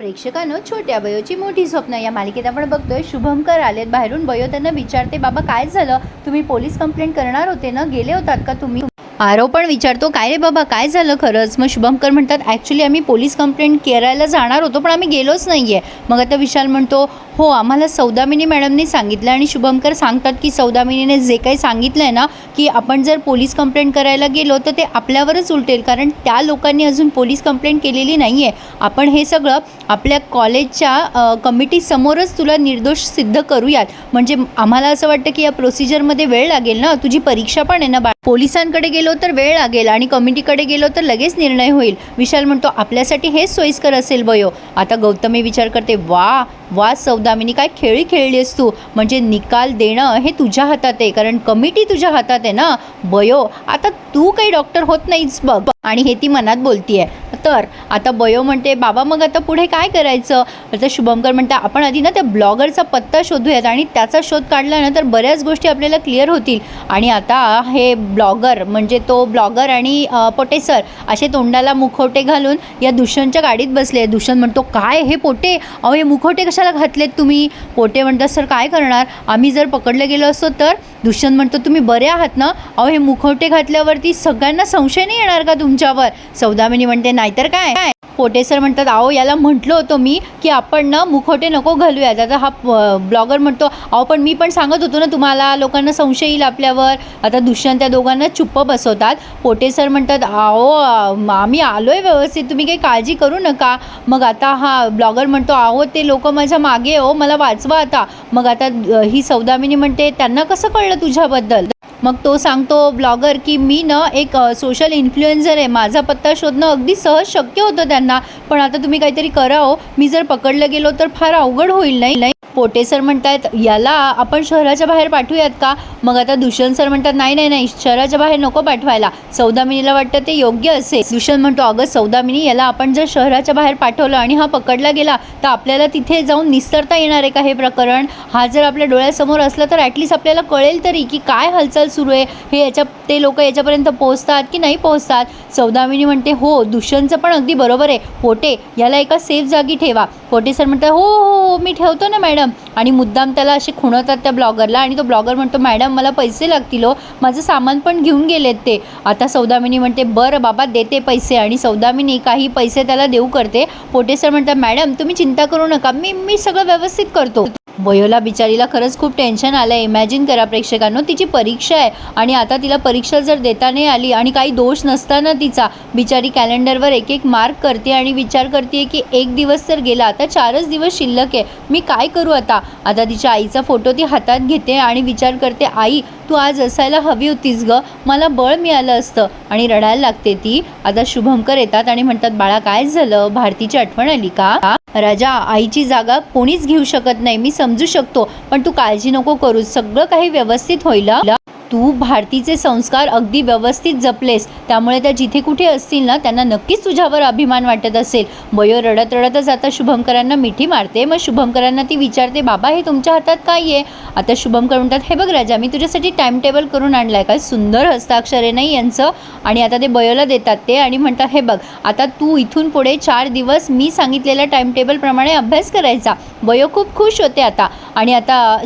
प्रेक्षकांनो छोट्या बयोची मोठी स्वप्न या मालिकेत आपण बघतोय. शुभमकर आलेत बाहेरून. बयो त्यांना विचारते बाबा काय झालं? तुम्ही पोलीस कंप्लेंट करणार होते ना? गेले होतात का तुम्ही? आरो पण विचारतो काय रे बाबा काय झालं खरंच? मग शुभमकर म्हणतात ॲक्च्युली आम्ही पोलीस कंप्लेंट करायला जाणार होतो पण आम्ही गेलोच नाही आहे मग आता विशाल म्हणतो हो आम्हाला सौदामिनी मॅडमनी सांगितलं आणि शुभमकर सांगतात की सौदामिनीने जे काही सांगितलं आहे ना की आपण जर पोलीस कंप्लेंट करायला गेलो तर ते आपल्यावरच उलटेल कारण त्या लोकांनी अजून पोलीस कंप्लेंट केलेली नाही आहे आपण हे सगळं आपल्या कॉलेजच्या कमिटीसमोरच तुला निर्दोष सिद्ध करूयात. म्हणजे आम्हाला असं वाटतं की या प्रोसिजरमध्ये वेळ लागेल ना? तुझी परीक्षा पण आहे ना बा पोलिसांकडे गेलो तर वेळ लागेल आणि कमिटीकडे गेलो तर लगेच निर्णय होईल. विशाल म्हणतो आपल्यासाठी हेच सोयीस्कर असेल बयो. आता गौतमी विचार करते वा वा सौदामिनी काय खेळी खेळलीस तू म्हणजे निकाल देणं हे तुझ्या हातात आहे कारण कमिटी तुझ्या हातात आहे ना? बयो आता तू काही डॉक्टर होत नाहीस बघ आणि हे ती मनात बोलतीये. तर आता बयो म्हणते बाबा मग आता पुढे काय करायचं? तर शुभमकर म्हणता आपण आधी ना त्या ब्लॉगरचा पत्ता शोधूयात आणि त्याचा शोध काढला ना तर बऱ्याच गोष्टी आपल्याला क्लिअर होतील. आणि आता हे ब्लॉगर म्हणजे तो ब्लॉगर आणि पोटेसर पोटे सर असे तोंडाला मुखवटे घालून या दुष्यंतच्या गाडीत बसले. दुष्यंत म्हणतो काय हे पोटे? अहो हे मुखवटे कशाला घातलेत तुम्ही? पोटे म्हणतात सर काय करणार? आम्ही जर पकडले गेलो असतो तर दुष्यंत म्हणतो तुम्ही बरे आहात ना? अहो हे मुखवटे घातल्यावरती सगळ्यांना संशय नाही येणार का तुमच्यावर? सौदामिनी म्हणते नाहीतर काय? काय पोटे सर म्हणतात अहो याला म्हटलं होतं मी की आपण ना मुखवटे नको घालूयात आता हा ब्लॉगर म्हणतो अहो पण मी पण सांगत होतो ना तुम्हाला लोकांना संशय येईल आपल्यावर. आता दुष्यंत त्या दोघांना चुप्प बसवतात. पोटे सर म्हणतात अहो आम्ही आलो आहे व्यवस्थित तुम्ही काही काळजी करू नका. मग आता हा ब्लॉगर म्हणतो अहो ते लोक माझ्या मागे हो मला वाचवा आता. मग आता ही सौदामिनी म्हणते त्यांना कसं कळलं तुझ्याबद्दल? मग तो सांगतो ब्लॉगर की मी ना एक सोशल इन्फ्लुएन्झर आहे. माझा पत्ता शोधणं अगदी सहज शक्य होतं त्यांना. पण आता तुम्ही काहीतरी करा हो. मी जर पकडलं गेलो तर फार अवघड होईल नाही नाही? पोटे सर म्हणतायत याला आपण शहराच्या बाहेर पाठवूयात का? मग आता दुष्यंत सर म्हणतात नाही नाही नाही शहराच्या बाहेर नको पाठवायला. सौदामिनीला वाटतं ते योग्य असेल. दुष्यंत म्हणतो अगं सौदामिनी याला आपण जर शहराच्या बाहेर पाठवलं आणि हा पकडला गेला तर आपल्याला तिथे जाऊन निस्तरता येणार आहे का हे प्रकरण? हा जर आपल्या डोळ्यासमोर असला तर ॲटलिस्ट आपल्याला कळेल तरी की काय हालचाल सुरू आहे. हे याच्या ते लोक याच्यापर्यंत पोहोचतात की नाही पोहोचतात? सौदामिनी म्हणते हो दुष्यंतचं पण अगदी बरोबर आहे. पोटे याला एका सेफ जागी ठेवा. पोटे सर म्हणतात हो हो, हो मी ठेवतो ना मॅडम. आणि मुद्दाम त्याला असे खुणवतात त्या ब्लॉगरला आणि तो ब्लॉगर म्हणतो मॅडम मला पैसे लागतील हो माझं सामान पण घेऊन गेलेत ते. आता सौदामिनी म्हणते बरं बाबा देते पैसे. आणि सौदामिनी काही पैसे त्याला देऊ करते. पोटे सर म्हणतात मॅडम तुम्ही चिंता करू नका मी मी सगळं व्यवस्थित करतो. वयोला बिचारीला खरंच खूप टेन्शन आलं आहे इमॅजिन करा प्रेक्षकांनो तिची परीक्षा आहे आणि आता तिला परीक्षा जर देता नाही आली आणि काही दोष नसताना तिचा बिचारी कॅलेंडरवर एक एक मार्क करते आणि विचार करते की एक दिवस तर गेला आता चारच दिवस शिल्लक आहे. मी काय करू आता? आता तिच्या आईचा फोटो ती हातात घेते आणि विचार करते आई तू आज असायला हवी होतीस ग. मला बळ मिळालं असतं. आणि रडायला लागते ती. आता शुभमकर येतात आणि म्हणतात बाळा काय झालं? भारतीची आठवण आली का? राजा आईची जागा कोणीच घेऊ शकत नाही. मी समजू शकतो पण तू काळजी नको करू सगळं काही व्यवस्थित होईल तू भारतीचे संस्कार अगदी व्यवस्थित जपलेस. त्यामुळे त्या जिथे कुठे असतील ना त्यांना नक्कीच तुझ्यावर अभिमान वाटत असेल. बयो रडत रडतच आता शुभंकरांना मिठी मारते. मग शुभमकरांना ती विचारते बाबा हे तुमच्या हातात काय आहे? आता शुभमकर म्हणतात हे बघ राजा मी तुझ्यासाठी टाइम टेबल करून आणलं आहे काय सुंदर हस्ताक्षर आहे नाही यांचं? आणि आता ते बयोला देतात ते आणि म्हणतात हे बघ आता तू इथून पुढे चार दिवस मी सांगितलेल्या टाइम टेबलप्रमाणे अभ्यास करायचा. बयो खूप खुश होते आता. आणि आता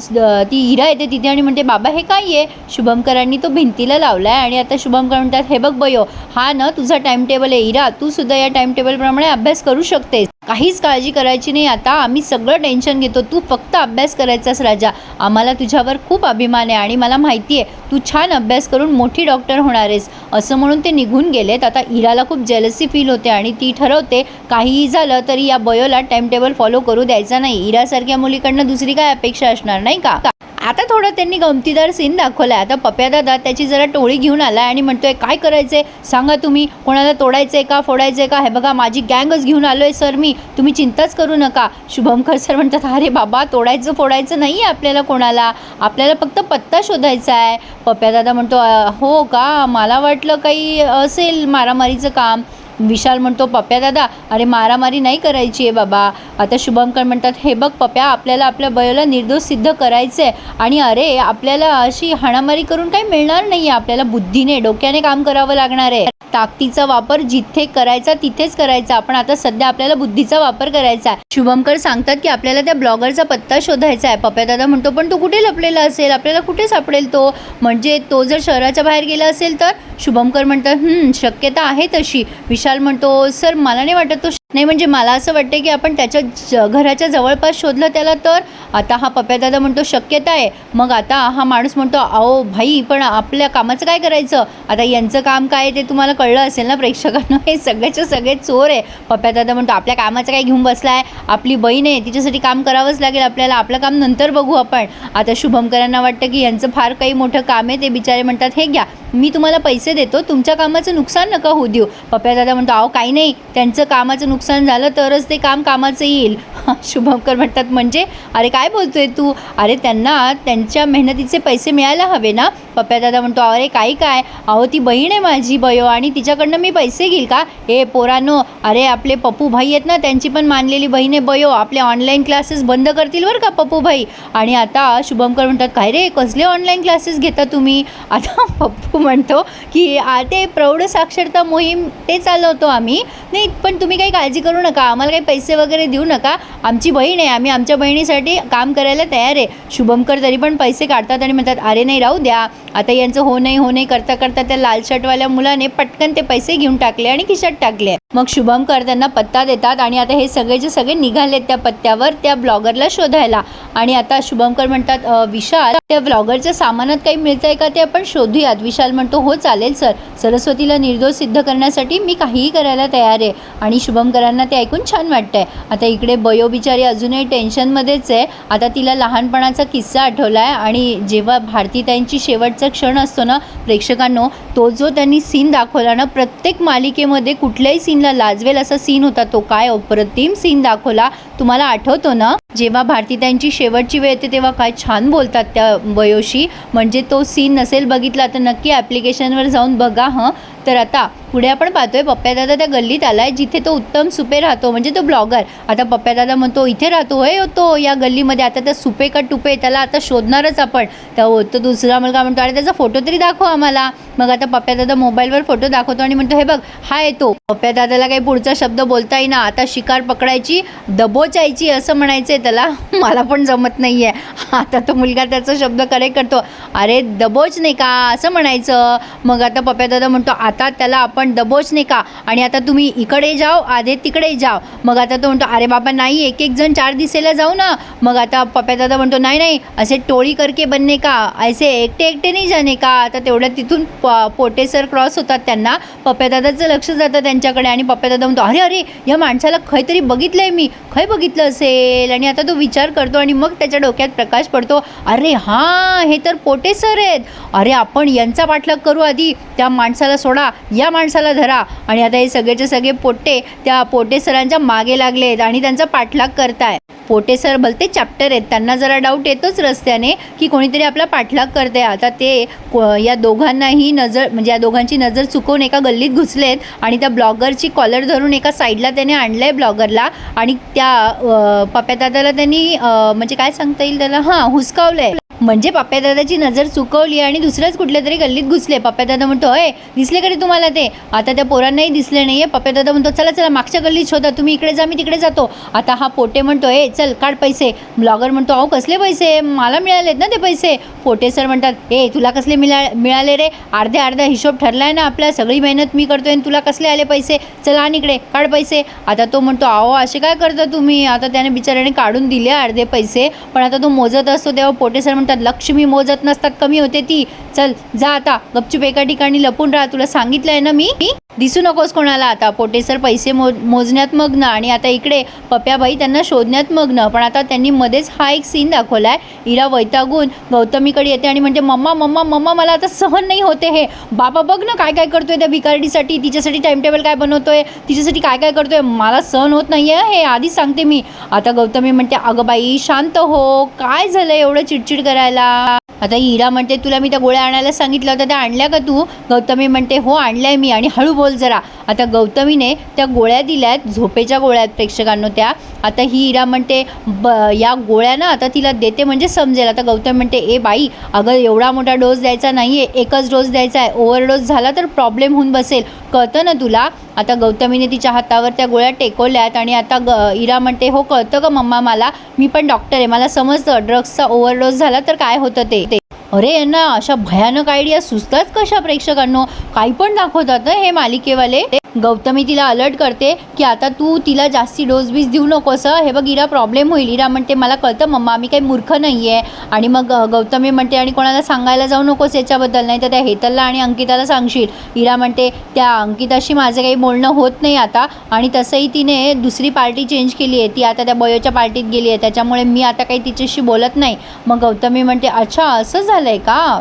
ती इरा येते तिथे आणि म्हणते बाबा हे काय आहे? शुभ शुभमकरांनी तो भिंतीला लावला आहे आणि आता शुभमकर म्हणतात हे बघ बयो हा ना तुझा टाइम टेबल आहे इरा तू सुद्धा या टाइम टेबलप्रमाणे अभ्यास करू शकतेस. काहीच काळजी करायची नाही आता आम्ही सगळं टेन्शन घेतो तू फक्त अभ्यास करायचास राजा. आम्हाला तुझ्यावर खूप अभिमान आहे आणि मला माहिती आहे तू छान अभ्यास करून मोठी डॉक्टर होणार आहेस. असं म्हणून ते निघून गेलेत. आता इराला खूप जेलसी फील होते आणि ती ठरवते काहीही झालं तरी या बयोला टाइम टेबल फॉलो करू द्यायचा नाही. इरासारख्या मुलीकडनं दुसरी काय अपेक्षा असणार नाही का? आता थोडं त्यांनी गमतीदार सीन दाखवलाय. आता पप्या दादा त्याची जरा टोळी घेऊन आलाय आणि म्हणतोय काय करायचंय? सांगा तुम्ही कोणाला तोडायचंय का फोडायचंय का? हे बघा माझी गँगच घेऊन आलोय सर मी. तुम्ही चिंताच करू नका. शुभमकर सर म्हणतात अरे बाबा तोडायचं फोडायचं नाही आहे आपल्याला कोणाला. आपल्याला फक्त पत्ता शोधायचा आहे पप्या दादा म्हणतो हो का? मला वाटलं काही असेल मारामारीचं काम. विशाल म्हणतो पप्प्या दादा अरे मारामारी नाही करायची आहे बाबा. आता शुभमकर म्हणतात हे बघ पप्या आपल्याला आपल्या बयोला निर्दोष सिद्ध करायचं आहे आणि अरे आपल्याला अशी हाणामारी करून काही मिळणार नाही आहे आपल्याला बुद्धीने डोक्याने काम करावं लागणार आहे. ताकदीचा वापर जिथे करायचा तिथेच करायचा. पण आता सध्या आपल्याला बुद्धीचा वापर करायचा आहे. शुभमकर सांगतात की आपल्याला त्या ब्लॉगरचा पत्ता शोधायचा आहे. पप्प्या दादा म्हणतो पण तो कुठे लपलेला असेल? आपल्याला कुठे सापडेल तो? म्हणजे तो जर शहराच्या बाहेर गेला असेल तर? शुभमकर म्हणतात शक्यता आहे तशी. विशाल म्हणतो सर मला नाही वाटत तो नाही म्हणजे मला असं वाटतं की आपण त्याच्या ज- घराच्या जवळपास शोधलं त्याला तर आता हा पप्यादादा म्हणतो शक्यता आहे. मग आता हा माणूस म्हणतो अहो भाई पण आपल्या कामाचं काय करायचं? आता यांचं काम काय आहे ते तुम्हाला कळलं असेल ना प्रेक्षकांना? हे सगळ्याचे सगळे चोर आहे. पप्यादादा म्हणतो आपल्या कामाचं काय घेऊन बसला आहे आपली बहीण आहे तिच्यासाठी काम करावंच लागेल आपल्याला. आपलं काम नंतर बघू आपण. आता शुभमकरांना वाटतं की यांचं फार काही मोठं काम आहे ते बिचारे म्हणतात हे घ्या मी तुम्हाला पैसे देतो तुमच्या कामाचं नुकसान नका होऊ देऊ. पप्यादादा म्हणतो अहो काही नाही त्यांचं कामाचं नुकसान झालं तरच ते काम कामाचं येईल. शुभमकर म्हणतात म्हणजे? अरे काय बोलतोय तू? अरे त्यांना त्यांच्या मेहनतीचे पैसे मिळायला हवे ना? पप्प्या दादा म्हणतो अरे काही काय? अहो ती बहीण आहे माझी बयो आणि तिच्याकडनं मी पैसे घेईल का? हे पोरानो अरे आपले पप्पू भाई आहेत ना त्यांची पण मानलेली बहीण आहे बयो आपले ऑनलाईन क्लासेस बंद करतील बरं का पप्पू भाई? आणि आता शुभमकर म्हणतात काय रे कसले ऑनलाईन क्लासेस घेता तुम्ही? आता पप्पू म्हणतो की आ, ते प्रौढ साक्षरता मोहीम ते चालवतो आम्ही. नाही पण तुम्ही काही काळजी करू नका. आम्हाला काही पैसे वगैरे देऊ नका. आमची बहीण आहे. आम्ही आमच्या बहिणीसाठी काम करायला तयार आहे. शुभमकर तरी पण पैसे काढतात आणि म्हणतात अरे नाही राहू द्या. आता यांचं हो नाही हो नाही करता करता त्या लाल शर्टवाल्या मुलाने पटकन ते पैसे घेऊन टाकले आणि खिशात टाकले. मग शुभमकर त्यांना पत्ता देतात आणि आता हे सगळेचे सगळे निघालेत त्या पत्त्यावर त्या ब्लॉगरला शोधायला. आणि आता शुभमकर म्हणतात विशाल त्या ब्लॉगरच्या सामानात काही मिळतंय का ते आपण शोधूयात. विशाल म्हणतो हो चालेल सर. सरस्वतीला निर्दोष सिद्ध करण्यासाठी मी काहीही करायला तयार आहे. आणि शुभमकरांना ते ऐकून छान वाटतंय. आता इकडे बयो बिचारी अजूनही टेन्शनमध्येच आहे. आता तिला लहानपणाचा किस्सा आठवला आहे आणि जेव्हा भारतीताईंची शेवटचा क्षण असतो ना प्रेक्षकांनो तो जो त्यांनी सीन दाखवला ना प्रत्येक मालिकेमध्ये कुठल्याही सीन भारतीमला लाजवेल असा सीन होता तो काय? अप्रतिम सीन दाखवला. तुम्हाला आठवतो ना जेव्हा भारतीताईंची शेवटची वेळ येते तेव्हा काय छान बोलतात त्या बयोशी म्हणजे तो सीन नसेल बघितला तर नक्की ॲप्लिकेशनवर जाऊन बघा हं. तर आता पुढे आपण पाहतोय पप्प्यादादा त्या गल्लीत आलाय जिथे तो उत्तम सुपे राहतो म्हणजे तो ब्लॉगर. आता पप्प्यादादा म्हणतो इथे राहतो होय तो या गल्लीमध्ये आता त्या सुपे का टुपे त्याला आता शोधणारच आपण. तर हो, तो दुसरा मुलगा म्हणतो अरे त्याचा फोटो तरी दाखव आम्हाला. मग आता पप्प्यादादा मोबाईलवर फोटो दाखवतो आणि म्हणतो हे बघ हा येतो. पप्प्यादादाला काही पुढचा शब्द बोलता येईना आता शिकार पकडायची दबोचायची असं म्हणायचंय त्याला. मला पण जमत नाही आहे आता तो मुलगा त्याचा शब्द करेक्ट करतो. अरे दबोच नाही का? असं म्हणायचं. मग आता पप्प्यादादा म्हणतो आता त्याला आपण दबोच नाही का? आणि आता तुम्ही इकडे जाओ आधे तिकडे जाओ. मग आता तो म्हणतो अरे बाबा नाही एक एक जण चार दिसेला जाऊ ना. मग आता पप्प्यादादा म्हणतो नाही नाही असे टोळी करके बनणे का? असे एकटे एकटे नाही जाणे का? आता तेवढ्या तिथून प- पोटे सर क्रॉस होतात त्यांना. पप्प्यादादाचं लक्ष जातं त्यांच्याकडे आणि पप्प्यादादा म्हणतो अरे अरे या माणसाला खय तरी बघितलं आहे मी. खय बघितलं असेल? आणि आता तो विचार करतो आणि मग त्याच्या डोक्यात प्रकाश पडतो अरे हां हे तर पोटे सर आहेत. अरे आपण यांचा पाठलाग करू आधी त्या माणसाला सोडा या माणसाला धरा. आणि आता हे सगळेचे सगळे पोट्टे त्या पोटे सरांच्या मागे लागलेत आणि त्यांचा पाठलाग करताय पोटे सर भलते चॅप्टर आहेत. त्यांना जरा डाऊट येतोच रस्त्याने की कोणीतरी आपला पाठलाग करते आता ते या दोघांनाही नजर म्हणजे या दोघांची नजर चुकवून एका गल्लीत घुसलेत आणि त्या ब्लॉगरची कॉलर धरून एका साईडला त्याने आणलं आहे ब्लॉगरला आणि त्या पप्यादादाला त्यांनी म्हणजे काय सांगता येईल त्याला? हां हुसकावलं आहे म्हणजे पप्प्यादादाची नजर चुकवली आणि दुसऱ्याच कुठल्या तरी गल्लीत घुसले. पप्प्यादादा म्हणतो अय दिसले का रे तुम्हाला ते? आता त्या पोरांनाही दिसले नाही आहे पप्प्यादादा म्हणतो चला चला मागच्या गल्लीत शोधा. तुम्ही इकडे जा मी तिकडे जातो. आता हा पोटे म्हणतो ए चल काढ पैसे. ब्लॉगर म्हणतो अहो कसले पैसे? मला मिळालेत ना ते पैसे. पोटे सर म्हणतात ए तुला कसले मिळा मिळाले रे? अर्ध्या अर्धा हिशोब ठरलाय ना आपला. सगळी मेहनत मी करतोय आणि तुला कसले आले पैसे? चला आणि इकडे काढ पैसे. आता तो म्हणतो अहो असे काय करता तुम्ही? आता त्याने बिचाऱ्याने काढून दिले अर्धे पैसे. पण आता तो मोजत असतो तेव्हा पोटे सर म्हणतात लक्ष्मी मोजत नसतात कमी होते ती. चल जा आता. गपचूप एका ठिकाणी लपून राहा. तुला सांगितलं आहे ना मी? दिसू नकोस कोणाला आता. पोटे सर पैसे मो मोजण्यात मग्न आणि आता इकडे पप्याबाई त्यांना शोधण्यात मग्न. पण आता त्यांनी मध्येच हा एक सीन दाखवलाय. इरा वैतागून गौतमीकडे येते आणि म्हणते मम्मा मम्मा मम्मा मला आता सहन नाही होते हे. बाबा बघ ना काय काय करतोय त्या भिकारडीसाठी तिच्यासाठी टाइम टेबल काय बनवतोय? तिच्यासाठी काय काय करतोय? मला सहन होत नाही आहे हे आधीच सांगते मी. आता गौतमी म्हणते अगं बाई शांत हो. काय झालं एवढं चिडचिड करायला? आता इरा म्हणते तुला मी त्या गोळ्या आणायला सांगितलं होतं त्या आणल्या का तू? गौतमी म्हणते हो आणल्या मी आणि हळू बोल जरा. आता गौतमीने त्या गोळ्या दिल्यात झोपेच्या गोळ्या आहेत प्रेक्षकांनो त्या. आता ही इरा म्हणते ब या गोळ्या ना आता तिला देते म्हणजे समजेल. आता गौतम म्हणते ए बाई अगं एवढा मोठा डोस द्यायचा नाही आहे एकच डोस द्यायचा आहे ओव्हरडोस झाला तर प्रॉब्लेम होऊन बसेल. कळतं ना तुला? आता गौतमीने तिच्या हातावर त्या गोळ्या टेकवल्यात आणि आता ग इरा म्हणते हो कळतं का मम्मा मला. मी पण डॉक्टर आहे. मला समजतं ड्रग्सचा ओव्हरडोस झाला तर काय होतं ते ते? अरे यांना अशा भयानक आयडिया सुचतात कशा प्रेक्षकांनो? काही पण दाखवतात हे मालिकेवाले? गौतमी तिला अलर्ट करते की आता तू तिला जास्ती डोस बीस देऊ नकोस असं हे बघ इरा प्रॉब्लेम होईल. इरा म्हणते मला कळतं मम्मा मी काही मूर्ख नाही आहे आणि मग गौतमी म्हणते आणि कोणाला सांगायला जाऊ नकोस याच्याबद्दल नाही तर त्या हेतलला आणि अंकिताला सांगशील. इरा म्हणते त्या अंकिताशी माझं काही बोलणं होत नाही आता. आणि तसंही तिने दुसरी पार्टी चेंज केली आहे. ती आता त्या बयोच्या पार्टीत गेली आहे. त्याच्यामुळे मी आता काही तिच्याशी बोलत नाही. मग गौतमी म्हणते अच्छा असं झालं आहे का?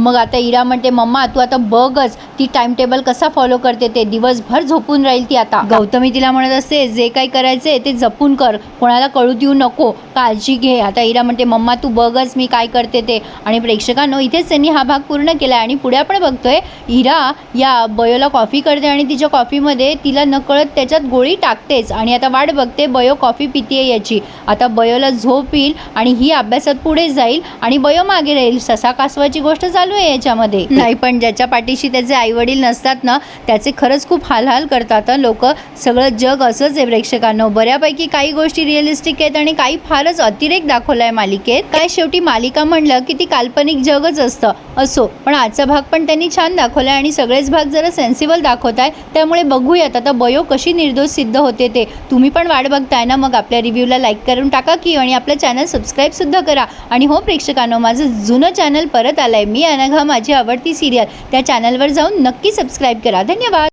मग आता इरा म्हणते मम्मा तू आता बघच ती टाइम टेबल कसा फॉलो करते ते? दिवसभर झोपून राहील ती आता. गौतमी तिला म्हणत असते जे काही करायचे ते जपून कर कोणाला कळू देऊ नको काळजी घे. आता इरा म्हणते मम्मा तू बघच मी काय करते ते. आणि प्रेक्षकांनो इथेच त्यांनी हा भाग पूर्ण केला आणि पुढे आपण बघतोय इरा या बयोला कॉफी करते आणि तिच्या कॉफीमध्ये तिला नकळत त्याच्यात गोळी टाकतेच. आणि आता वाट बघते बयो कॉफी पितीये याची. आता बयोला झोप येईल आणि ही अभ्यासात पुढे जाईल आणि बयो मागे राहील. ससा कासवाची गोष्ट चालू आहे याच्यामध्ये. नाही पण ज्याच्या पाठीशी त्याचे आई वडील नसतात ना त्याचे खरंच खूप हालहाल करतात लोक सगळं जग असंच आहे प्रेक्षकांनो. बऱ्यापैकी काही गोष्टी रिअलिस्टिक आहेत आणि काही फारच अतिरेक दाखवला आहे मालिकेत. काय शेवटी मालिका म्हणलं की ती काल्पनिक जगच असतं. असो पण आजचा भाग पण त्यांनी छान दाखवला आणि सगळेच भाग जरा सेन्सिबल दाखवत आहे त्यामुळे बघूयात आता बयो कशी निर्दोष सिद्ध होते ते. तुम्ही पण वाट बघताय ना मग आपल्या रिव्ह्यूला लाईक करून टाका की आणि आपलं चॅनल सबस्क्राईबसुद्धा करा. आणि हो प्रेक्षकांनो माझं जुनं चॅनल परत आलं आहे मी अनघा माझी आवडती सिरियल त्या चॅनलवर जाऊन नक्की सबस्क्राईब करा. धन्यवाद.